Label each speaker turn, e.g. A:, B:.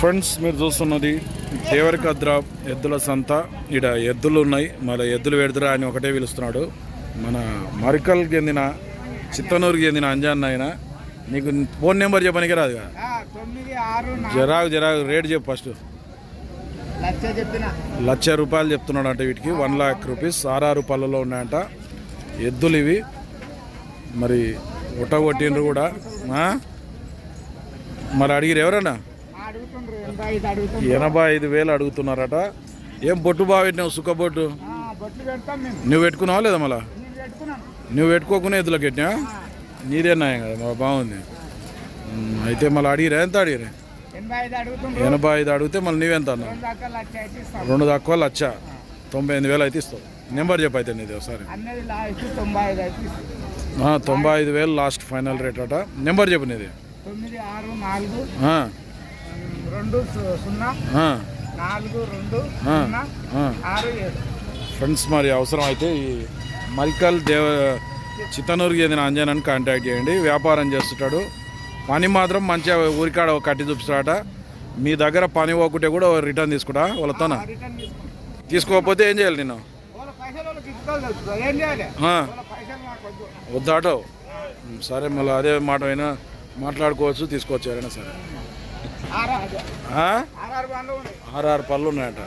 A: Friends మీరు చూస్తున్నది దేవరికద్ర ఎద్దుల సంత. ఈడ ఎద్దులు ఉన్నాయి. మన ఎద్దులు పెడతారా అని ఒకటే పిలుస్తున్నాడు. మన మరికల్ చెందిన చిత్తనూరుకి చెందిన అంజాన్న ఆయన నీకు ఫోన్ నెంబర్ చెప్పడానికి రాదు కదా జరాగు జరాగు రేట్ చెప్పు ఫస్ట్.
B: లక్ష
A: రూపాయలు చెప్తున్నాడు అంటే వీటికి. One lock rupees. ఆర్ఆర్ పళ్ళలో ఉన్నాయంట. ఎద్దులు ఇవి. మరి ఉట్టగొట్టిండ్రు కూడా. ఆ? మరి అడిగిరు ఎవరన్నా?
B: ఎనభై ఐదు
A: వేలు అడుగుతున్నారట. ఏం బొట్టు బాగా పెట్టినావు
B: పెడతాం మేము.
A: నువ్వు పెట్టుకున్నావా లేదా మళ్ళా? నువ్వు పెట్టుకోకుండా ఎద్దులకు పెట్టినా నీదే నాయం కదా బాగుంది. అయితే మళ్ళీ అడిగిరా ఎంత అడిగిరా?
B: ఎనభై ఐదు
A: అడిగితే మళ్ళీ నువ్వెంత అన్నావు?
B: రెండు
A: తక్కువ లచ్చ తొంభై ఎనిమిది వేలు అయితే ఇస్తావు. నెంబర్ చెప్పు అయితే నీది ఒకసారి.
B: తొంభై ఐదు
A: వేలు లాస్ట్ ఫైనల్ రేట్ అట. నెంబర్ చెప్పు నీది.
B: తొమ్మిది ఆరు నాలుగు. రెండు సున్నా నాలుగు రెండు. ఆరు ఏడు.
A: ఫ్రెండ్స్ మరి అవసరం అయితే ఈ మల్కల్ దేవ చిత్తనూరుకి చెందిన అంజనాన్ని కాంటాక్ట్ చేయండి. వ్యాపారం చేస్తుంటాడు. పని మాత్రం మంచిగా ఊరికాడ కట్టి చూపిస్తాడట. మీ దగ్గర పని పోకుంటే కూడా రిటర్న్ తీసుకుంటా
B: తీసుకుంటాం.
A: తీసుకోకపోతే ఏం చేయాలి నేను వద్దాటో? సరే మళ్ళీ అదే మాట అయినా మాట్లాడుకోవచ్చు తీసుకోవచ్చు ఎవరైనా సరే.
B: ఆర్ఆర్
A: పళ్ళు ఉన్నాయట.